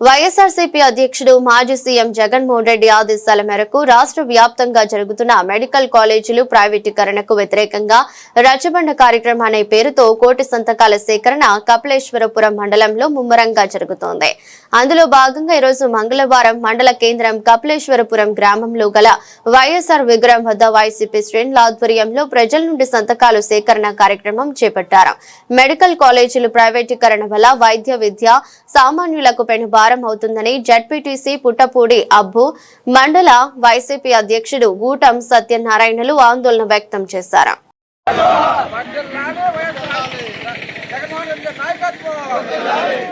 వైఎస్ఆర్సీపీ అధ్యక్షుడు మాజీ సీఎం జగన్మోహన్ రెడ్డి ఆదేశాల మేరకు రాష్ట్ర వ్యాప్తంగా జరుగుతున్న మెడికల్ కాలేజీలు ప్రైవేటీకరణకు వ్యతిరేకంగా రచబండ కార్యక్రమం అనే పేరుతో కోటి సంతకాల సేకరణ కపిలేశ్వరపురం మండలంలో ముమ్మరంగా జరుగుతోంది. అందులో భాగంగా ఈరోజు మంగళవారం మండల కేంద్రం కపిలేశ్వరపురం గ్రామంలో గల వైఎస్ఆర్ విగ్రహం వద్ద వైసీపీ శ్రేణుల ఆధ్వర్యంలో ప్రజల నుండి సంతకాలు సేకరణ కార్యక్రమం చేపట్టారు. మెడికల్ కాలేజీలు ప్రైవేటీకరణ వల్ల వైద్య విద్య సామాన్యులకు పెను భారం అవుతుందని జడ్పీటీసీ పుట్టపూడి అబ్బు మండల వైసీపీ అధ్యక్షుడు గూటం సత్యనారాయణలు ఆందోళన వ్యక్తం చేశారు.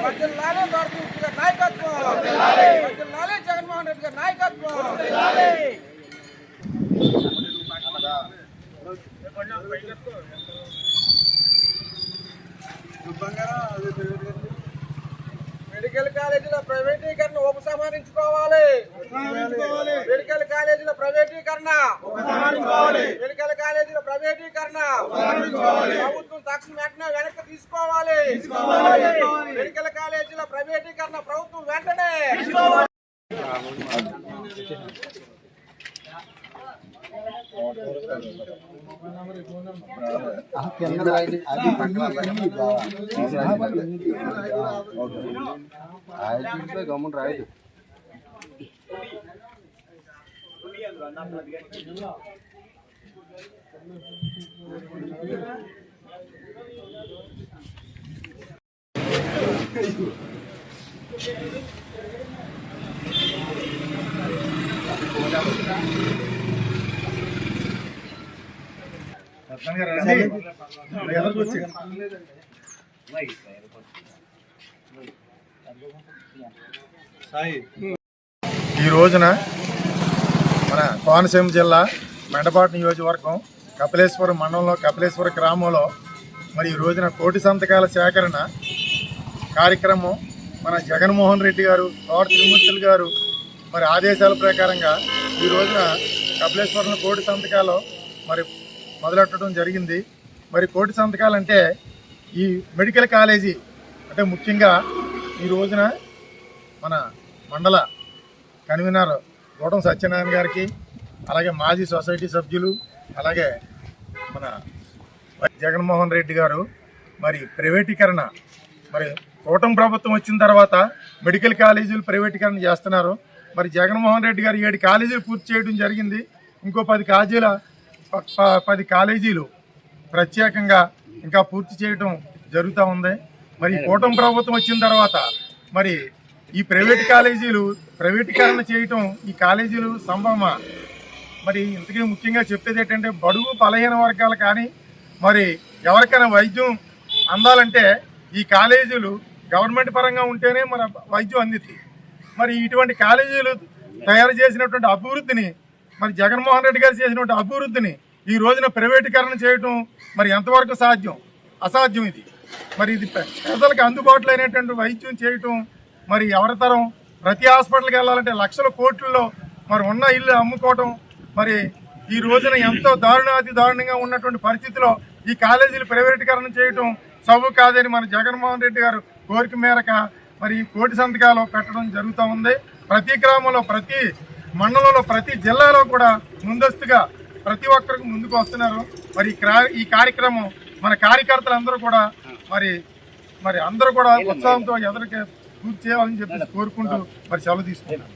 వర్ధిల్లాలి మెడికల్ కాలేజీల ప్రైవేటీకరణ ఉపసంహరించుకోవాలి. మెడికల్ కాలేజీల ప్రైవేటీకరణ. మెడికల్ కాలేజీల ప్రైవేటీకరణ. ప్రభుత్వం తక్షణ వెంటనే వెనక్కి తీసుకోవాలి. మెడికల్ కాలేజీల ప్రైవేటీకరణ ప్రభుత్వం వెంటనే గమ్మున రాయదు ఈ రోజున మన కోనసీమ జిల్లా మెండపాటు నియోజకవర్గం కపిలేశ్వరం మండలంలో కపిలేశ్వర గ్రామంలో మరి ఈ రోజున కోటి సంతకాల సేకరణ కార్యక్రమం మన జగన్మోహన్ రెడ్డి గారు తోట తిరుమూర్తులు గారు మరి ఆదేశాల ప్రకారంగా ఈ రోజున కపిలేశ్వరం కోటి సంతకాలు మరి మొదలెట్టడం జరిగింది. మరి కోటి సంతకాలు అంటే ఈ మెడికల్ కాలేజీ అంటే ముఖ్యంగా ఈ రోజున మన మండల కన్వీనర్ గోటం సత్యనారాయణ గారికి అలాగే మాజీ సొసైటీ సభ్యులు అలాగే మన జగన్మోహన్ రెడ్డి గారు మరి ప్రైవేటీకరణ మరి కూటమి ప్రభుత్వం వచ్చిన తర్వాత మెడికల్ కాలేజీలు ప్రైవేటీకరణ చేస్తున్నారు. మరి జగన్మోహన్ రెడ్డి గారు ఏడు కాలేజీలు పూర్తి చేయడం జరిగింది. ఇంకో పది కాలేజీల పది కాలేజీలు ప్రత్యేకంగా ఇంకా పూర్తి చేయటం జరుగుతూ ఉంది. మరి కూటమి ప్రభుత్వం వచ్చిన తర్వాత మరి ఈ ప్రైవేట్ కాలేజీలు ప్రైవేటీకరణ చేయటం ఈ కాలేజీలు సంభవమా? మరి ఇంతకీ ముఖ్యంగా చెప్పేది ఏంటంటే బడుగు బలహీన వర్గాలు కానీ మరి ఎవరికైనా వైద్యం అందాలంటే ఈ కాలేజీలు గవర్నమెంట్ పరంగా ఉంటేనే మన వైద్యం అందింది మరి ఇటువంటి కాలేజీలు తయారు చేసినటువంటి అభివృద్ధిని మరి జగన్మోహన్ రెడ్డి గారు చేసినటువంటి అభివృద్ధిని ఈ రోజున ప్రైవేటీకరణ చేయటం మరి ఎంతవరకు సాధ్యం? అసాధ్యం ఇది. మరి ఇది ప్ర- ప్రజలకు అందుబాటులో అయినటువంటి వైద్యం చేయటం మరి ఎవరి తరం ప్రతి హాస్పిటల్కి వెళ్ళాలంటే లక్షల కోట్లలో మరి ఉన్న ఇల్లు అమ్ముకోవటం మరి ఈ రోజున ఎంతో దారుణాతి దారుణంగా ఉన్నటువంటి పరిస్థితిలో ఈ కాలేజీలు ప్రైవేటీకరణ చేయటం సబు కాదని మన జగన్మోహన్ రెడ్డి గారు కోరిక మేరకు మరి కోటి సంతకాలు పెట్టడం జరుగుతూ ఉంది. ప్రతి గ్రామంలో ప్రతి మండలంలో ప్రతి జిల్లాలో కూడా ముందస్తుగా ప్రతి ఒక్కరికి ముందుకు వస్తున్నారు. మరి ఈ క్రా- ఈ కార్యక్రమం మన కార్యకర్తలందరూ కూడా మరి మరి అందరూ కూడా ఉత్సాహంతో ఎదురుకి పూర్తి చేయాలని చెప్పి కోరుకుంటూ మరి సెలవు తీసుకుంటున్నాను